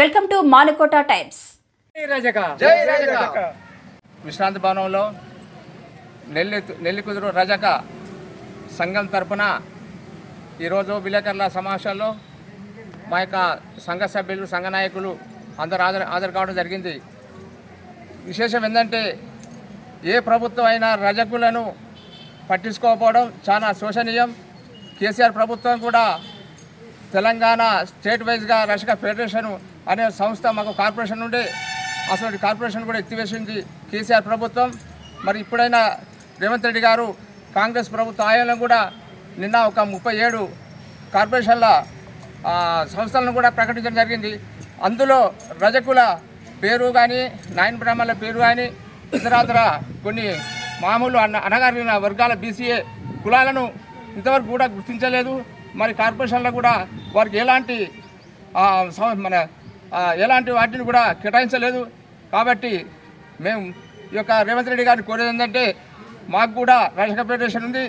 Welcome to Manukota times. విశ్రాంతి భవనంలో నెల్లి నెల్లికుదురు రజక సంఘం తరపున ఈరోజు విలేకరుల సమావేశంలో మా యొక్క సంఘ సభ్యులు సంఘ నాయకులు అందరూ హాజరు హాజరు కావడం జరిగింది. విశేషం ఏంటంటే ఏ ప్రభుత్వం అయినా రజకులను పట్టించుకోకపోవడం చాలా శోచనీయం కేసీఆర్ ప్రభుత్వం కూడా తెలంగాణ స్టేట్ వైజ్గా రషిక ఫెడరేషన్ అనే సంస్థ మాకు కార్పొరేషన్ ఉండే. అసలు కార్పొరేషన్ కూడా ఎత్తివేసింది కేసీఆర్ ప్రభుత్వం. మరి ఇప్పుడైనా రేవంత్ రెడ్డి గారు కాంగ్రెస్ ప్రభుత్వ ఆయంలో కూడా నిన్న ఒక ముప్పై ఏడు కార్పొరేషన్ల సంస్థలను కూడా ప్రకటించడం జరిగింది. అందులో రజకుల పేరు కానీ నాయన బ్రాహ్మణుల పేరు కానీ ఇతరాతర కొన్ని మామూలు అన్న అనగారిన వర్గాల బీసీఏ కులాలను ఇంతవరకు కూడా గుర్తించలేదు. మరి కార్పొరేషన్లో కూడా వారికి ఎలాంటి మన ఎలాంటి వాటిని కూడా కేటాయించలేదు. కాబట్టి మేము ఈ యొక్క రేవంత్ రెడ్డి గారిని కోరేది ఏంటంటే మాకు కూడా రాజకీయ ఫెడరేషన్ ఉంది.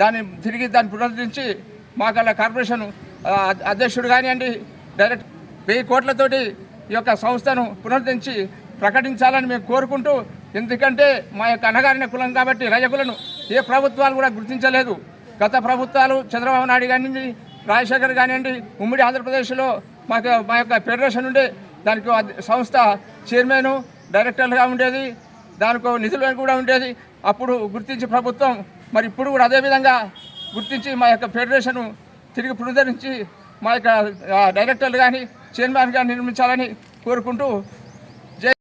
దాన్ని తిరిగి దాన్ని పునరుద్ధరించి మాకు అలా కార్పొరేషన్ అధ్యక్షుడు కానివ్వండి డైరెక్ట్ వెయ్యి కోట్లతోటి ఈ యొక్క సంస్థను పునరుద్ధరించి ప్రకటించాలని మేము కోరుకుంటూ ఎందుకంటే మా యొక్క అన్నగారిన కులం కాబట్టి రజకులను ఏ ప్రభుత్వాలు కూడా గుర్తించలేదు. గత ప్రభుత్వాలు చంద్రబాబు నాయుడు కానివ్వండి రాజశేఖర్ కానివ్వండి ఉమ్మడి ఆంధ్రప్రదేశ్లో మాకు మా యొక్క ఫెడరేషన్ ఉండే దానికి సంస్థ చైర్మన్ డైరెక్టర్లుగా ఉండేది దానికి నిధులు కూడా ఉండేది. అప్పుడు గుర్తించి ప్రభుత్వం మరి ఇప్పుడు కూడా అదేవిధంగా గుర్తించి మా యొక్క ఫెడరేషన్ తిరిగి పునరుద్ధరించి మా యొక్క డైరెక్టర్లు కానీ చైర్మన్ కానీ నిర్మించాలని కోరుకుంటూ